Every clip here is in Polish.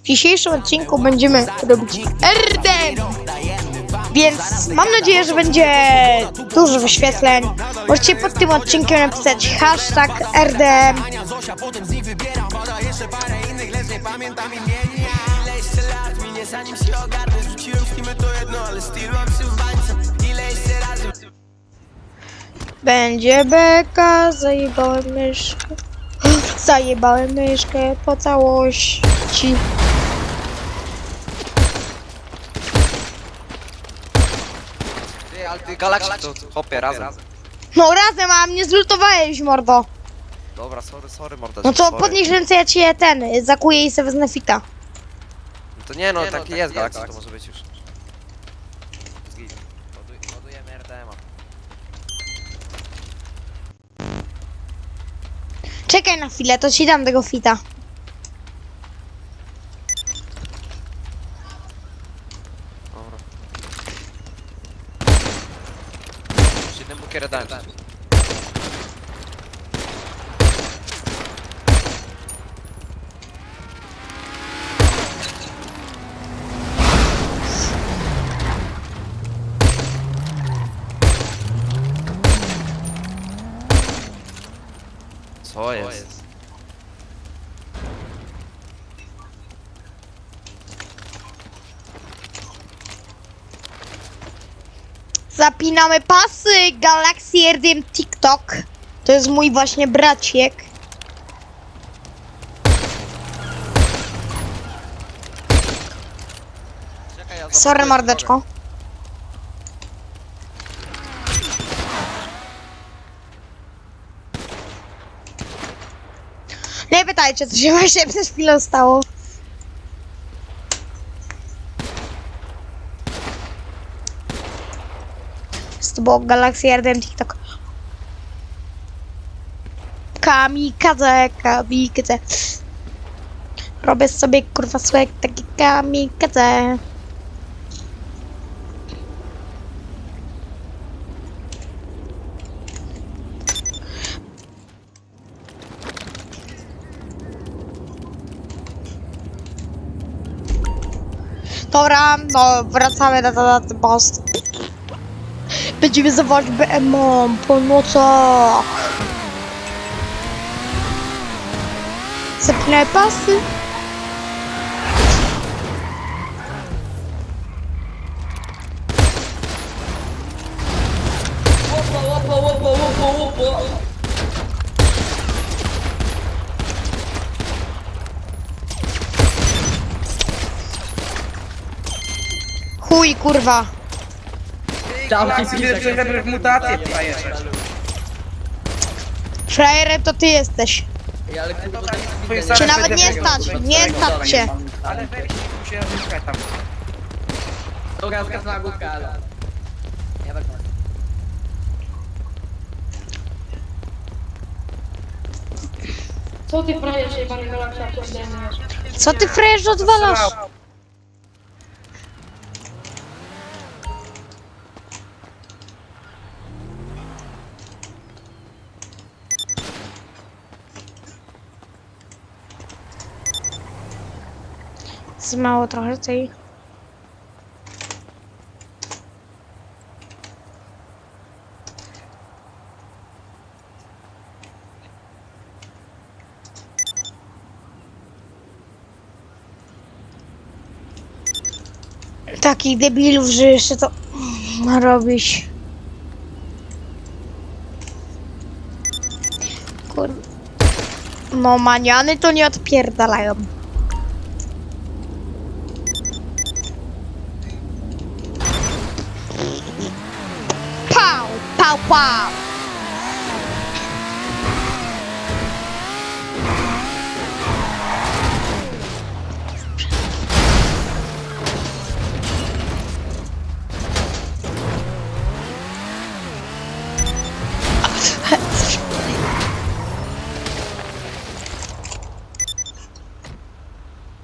W dzisiejszym odcinku będziemy robić RDM. Więc mam nadzieję, że będzie dużo wyświetleń. Możecie pod tym odcinkiem napisać hashtag RDM. Będzie beka, zajebałem myszkę. Zajebałem myszkę po całości. Ty, ale ty Galaxy to hopie razem. No razem, a mnie zlutowałeś, mordo. Dobra, sorry, sorry mordeczko, No to sorry. podnieś ręce, ja cię ten, zakuję i sobie wezmę fita. No To nie no, taki jest Galaxy, to może być już. Zgij. Ładuj- Ładujemy RDMA. Czekaj na chwilę, to ci dam tego fita. Już jeden bukier dałem. Co jest? Zapinamy pasy Galaxy RDM TikTok. To jest mój właśnie braciek. Czekaj, ja Sorry, mordeczko. Nie pytajcie, co się właśnie przez chwilę stało. To było Galaxy RDM TikTok. Kamikadze, kamikadze. Robię sobie kurwa swag taki kamikadze. Dobra, no wracamy na ten post. Będziemy zawołać BMO po nocach. Zapinaj pasy. Chuj, kurwa. Tam ci wiesz, mutację frajerze. Frajerem to ty jesteś. Ale kurwa, twoje stare nawet nie stać, nie stać cię. mam. Ale weź się tam. Dobra, ale... Ja tak. Co ty frajerze pierdolniesz? Co ty frajerz odwalasz? Za mało trochę tej. Takich debilów, że jeszcze to ma robić. Kur... No maniany to nie odpierdalają.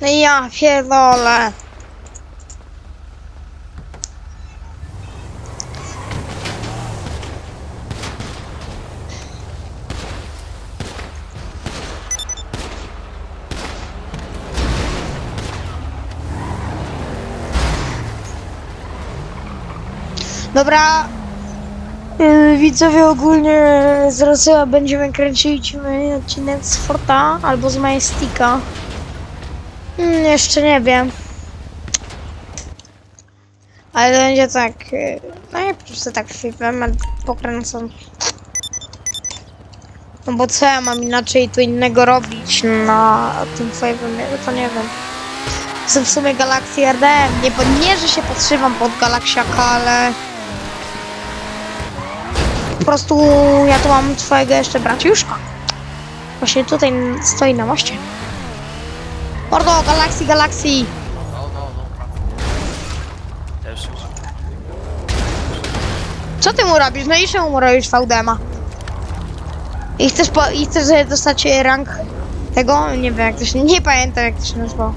哎呀骗到了。Dobra. Yy, widzowie ogólnie zaraz chyba będziemy kręcić odcinek z Forta albo z Majestika. Hmm, jeszcze nie wiem. Ale będzie tak. Yy, no ja po prostu tak filmem pokręcam. No bo co ja mam inaczej tu innego robić na tym wymiarze, to nie wiem. Jestem w sumie Galaxy RDM. Nie, po- nie, że się podszywam pod Galaxiaka, ale... Prostu ja tu mam twojego jeszcze braciuszka. Właśnie tutaj stoi na moście. Mordo, Galaxy, Galaxy! No, no, no. Co ty mu robisz? No i czemu mu robisz VDMA? I chcesz, po, I chcesz dostać rank tego? Nie wiem jak to się... Nie pamiętam jak to się nazywa.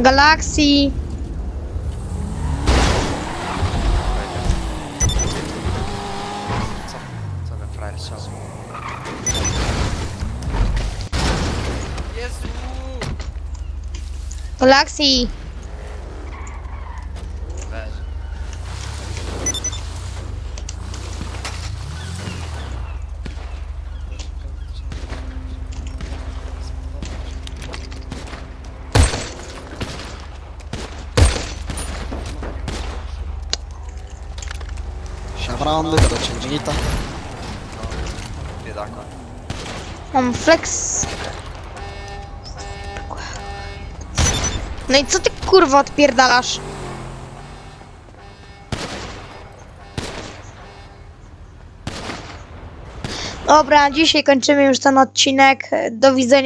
Galaxy... Galaxy! Weź. Siawrandy, to ciągnita. Biedaka. Mam flex. No i co ty kurwa odpierdalasz? Dobra, dzisiaj kończymy już ten odcinek. Do widzenia.